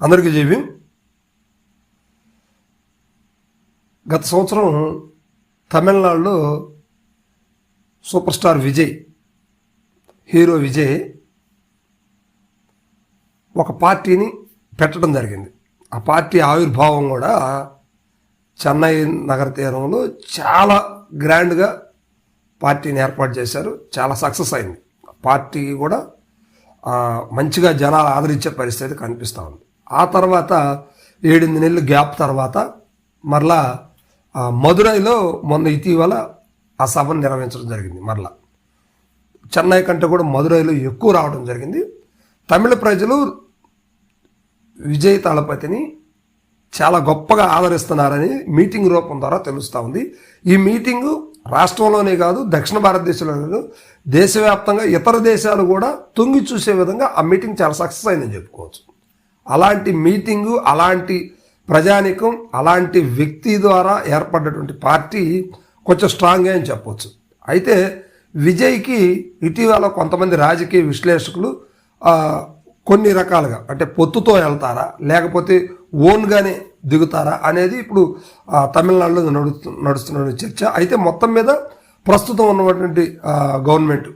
అందరికీ జీవి గత సంవత్సరం తమిళనాడులో super star Vijay hero Vijay ఒక పార్టీని పెట్టడం జరిగింది. ఆ పార్టీ ఆవిర్భావం కూడా చెన్నై నగర తీరంలో చాలా గ్రాండ్గా పార్టీని ఏర్పాటు చేశారు. చాలా సక్సెస్ అయింది. పార్టీ కూడా మంచిగా జనాలు ఆదరించే పరిస్థితి కనిపిస్తూ ఉంది. ఆ తర్వాత ఏడెనిమిది నెలలు గ్యాప్ తర్వాత మరలా మదురైలో మొన్న ఇటీవల ఆ సభను నిర్వహించడం జరిగింది మరలా. చెన్నై కంటే కూడా మదురైలో ఎక్కువ రావడం జరిగింది. తమిళ ప్రజలు విజయ్ తళపతిని చాలా గొప్పగా ఆదరిస్తున్నారని మీటింగ్ రూపం ద్వారా తెలుస్తూ ఉంది. ఈ మీటింగు రాష్ట్రంలోనే కాదు దక్షిణ భారతదేశంలోనే కాదు దేశవ్యాప్తంగా ఇతర దేశాలు కూడా తొంగి చూసే విధంగా ఆ మీటింగ్ చాలా సక్సెస్ అయిందని చెప్పుకోవచ్చు. అలాంటి మీటింగు అలాంటి ప్రజానికం అలాంటి వ్యక్తి ద్వారా ఏర్పడ్డటువంటి పార్టీ కొంచెం స్ట్రాంగ్ అని చెప్పవచ్చు అయితే విజయ్కి ఇటీవల కొంతమంది రాజకీయ విశ్లేషకులు కొన్ని రకాలుగా అంటే పొత్తుతో వెళ్తారా లేకపోతే ఓన్గానే దిగుతారా అనేది ఇప్పుడు తమిళనాడులో నడుస్తు నడుస్తున్న చర్చ. అయితే మొత్తం మీద ప్రస్తుతం ఉన్నటువంటి గవర్నమెంట్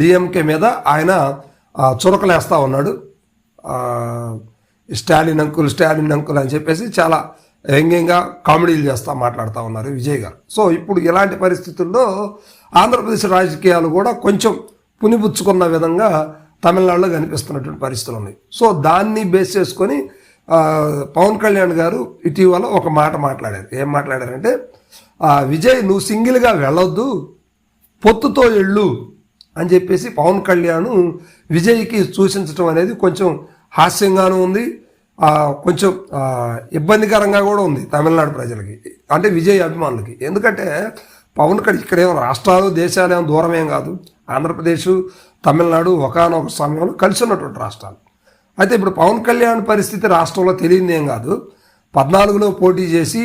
డిఎంకే మీద ఆయన చురకలేస్తూ ఉన్నాడు. స్టాలిన్ అంకుల్ స్టాలిన్ అంకుల్ అని చెప్పేసి చాలా వ్యంగ్యంగా కామెడీలు చేస్తూ మాట్లాడుతూ ఉన్నారు విజయ్ గారు. సో ఇప్పుడు ఇలాంటి పరిస్థితుల్లో ఆంధ్రప్రదేశ్ రాజకీయాలు కూడా కొంచెం పునిపుచ్చుకున్న విధంగా తమిళనాడులో కనిపిస్తున్నటువంటి పరిస్థితులు ఉన్నాయి. సో దాన్ని బేస్ చేసుకొని పవన్ కళ్యాణ్ గారు ఇటీవల ఒక మాట మాట్లాడారు. ఏం మాట్లాడారంటే విజయ్ నువ్వు సింగిల్గా వెళ్ళొద్దు పొత్తుతో ఎళ్ళు అని చెప్పేసి పవన్ కళ్యాణ్ విజయ్కి సూచించడం అనేది కొంచెం హాస్యంగానూ ఉంది. కొంచెం ఇబ్బందికరంగా కూడా ఉంది తమిళనాడు ప్రజలకి. అంటే విజయ్ అభిమానులకి. ఎందుకంటే పవన్ కళ్యాణ్ ఇక్కడేమో రాష్ట్రాలు దేశాలు ఏమో దూరమేం కాదు. ఆంధ్రప్రదేశ్ తమిళనాడు ఒకనొక సమయంలో కలిసి ఉన్నటువంటి రాష్ట్రాలు. అయితే ఇప్పుడు పవన్ కళ్యాణ్ పరిస్థితి రాష్ట్రంలో తెలియదు ఏం కాదు. పద్నాలుగులో పోటీ చేసి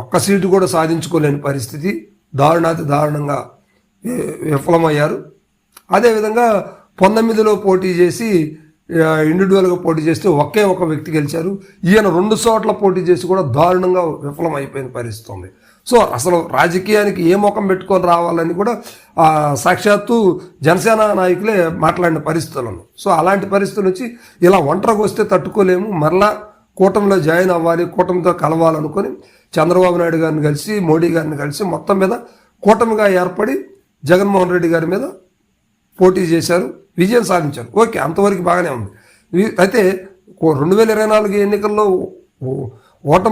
ఒక్క సీటు కూడా సాధించుకోలేని పరిస్థితి దారుణాతి దారుణంగా విఫలమయ్యారు. అదేవిధంగా పంతొమ్మిదిలో పోటీ చేసి ఇండివిజువల్గా పోటీ చేస్తే ఒకే ఒక వ్యక్తి గెలిచారు. ఈయన రెండు చోట్ల పోటీ చేసి కూడా దారుణంగా విఫలం అయిపోయిన పరిస్థితి ఉంది. సో అసలు రాజకీయానికి ఏ ముఖం పెట్టుకొని రావాలని కూడా సాక్షాత్తు జనసేన నాయకులే మాట్లాడిన పరిస్థితులను. సో అలాంటి పరిస్థితుల నుంచి ఇలా ఒంటరికి వస్తే తట్టుకోలేము. మరలా కూటమిలో జాయిన్ అవ్వాలి కూటమితో కలవాలనుకొని చంద్రబాబు నాయుడు గారిని కలిసి మోడీ గారిని కలిసి మొత్తం మీద కూటమిగా ఏర్పడి జగన్మోహన్ రెడ్డి గారి మీద పోటీ చేశారు విజయం సాధించారు. ఓకే అంతవరకు బాగానే ఉంది. అయితే రెండు వేల ఇరవై నాలుగు ఎన్నికల్లో ఓ-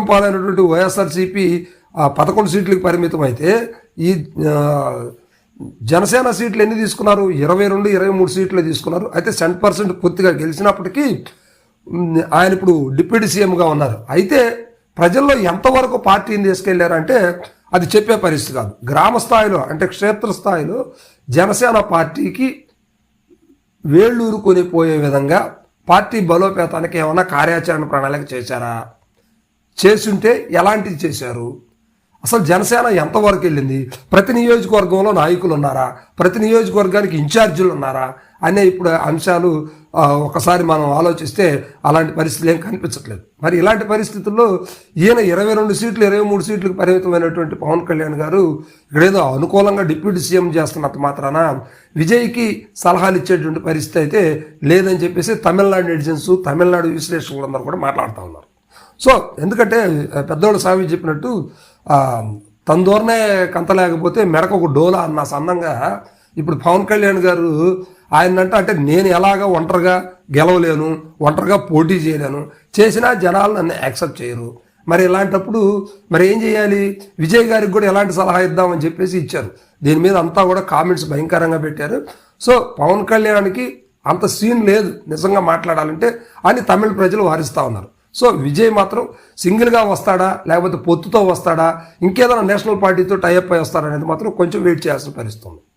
పాలైనటువంటి వైఎస్ఆర్సీపీ ఆ పదకొండు సీట్లకు పరిమితం అయితే ఈ జనసేన సీట్లు ఎన్ని తీసుకున్నారు? ఇరవై రెండు ఇరవై మూడు సీట్లు తీసుకున్నారు. అయితే సెంట్ పర్సెంట్ పూర్తిగా గెలిచినప్పటికీ ఆయన ఇప్పుడు డిప్యూటీ సీఎంగా ఉన్నారు. అయితే ప్రజల్లో ఎంతవరకు పార్టీని తీసుకెళ్ళారంటే అది చెప్పే పరిస్థితి కాదు. గ్రామ స్థాయిలో అంటే క్షేత్ర స్థాయిలో జనసేన పార్టీకి వేళ్ళూరుకొని పోయే విధంగా పార్టీ బలోపేతానికి ఏమైనా కార్యాచరణ ప్రణాళిక చేశారా? చేసుంటే ఎలాంటిది చేశారు? అసలు జనసేన ఎంతవరకు వెళ్ళింది? ప్రతి నియోజకవర్గంలో నాయకులు ఉన్నారా? ప్రతి నియోజకవర్గానికి ఇన్ఛార్జీలు ఉన్నారా? అనే ఇప్పుడు అంశాలు ఒకసారి మనం ఆలోచిస్తే అలాంటి పరిస్థితులు ఏం కనిపించట్లేదు. మరి ఇలాంటి పరిస్థితుల్లో ఈయన ఇరవై రెండు సీట్లు ఇరవై మూడు సీట్లకు పరిమితమైనటువంటి పవన్ కళ్యాణ్ గారు ఇక్కడేదో అనుకూలంగా డిప్యూటీ సీఎం చేస్తున్నంత మాత్రాన విజయ్కి సలహాలు ఇచ్చేటువంటి పరిస్థితి అయితే లేదని చెప్పేసి తమిళనాడు నెటిజన్స్ తమిళనాడు విశ్లేషకులందరూ కూడా మాట్లాడుతూ ఉన్నారు. సో ఎందుకంటే పెద్దోళ్ళు స్వామి చెప్పినట్టు ఆ, తన కంత లేకపోతే మెడకు ఒక డోలా అన్న సన్నంగా ఇప్పుడు పవన్ కళ్యాణ్ గారు ఆయనంట అంటే నేను ఎలాగా ఒంటరిగా గెలవలేను ఒంటరిగా పోటీ చేయలేను చేసినా జనాలు నన్ను యాక్సెప్ట్ చేయరు. మరి ఇలాంటప్పుడు మరి ఏం చేయాలి? విజయ్ గారికి కూడా ఎలాంటి సలహా ఇద్దామని చెప్పేసి ఇచ్చారు. దీని మీద అంతా కూడా కామెంట్స్ భయంకరంగా పెట్టారు. సో పవన్ కళ్యాణ్కి అంత సీన్ లేదు నిజంగా మాట్లాడాలంటే అని తమిళ ప్రజలు వారిస్తూ ఉన్నారు. సో విజయ్ మాత్రం సింగిల్గా వస్తాడా? లేకపోతే పొత్తుతో వస్తాడా? ఇంకేదైనా నేషనల్ పార్టీతో టైఅప్ అయి వస్తాడా అనేది మాత్రం కొంచెం వెయిట్ చేయాల్సిన పరిస్థితి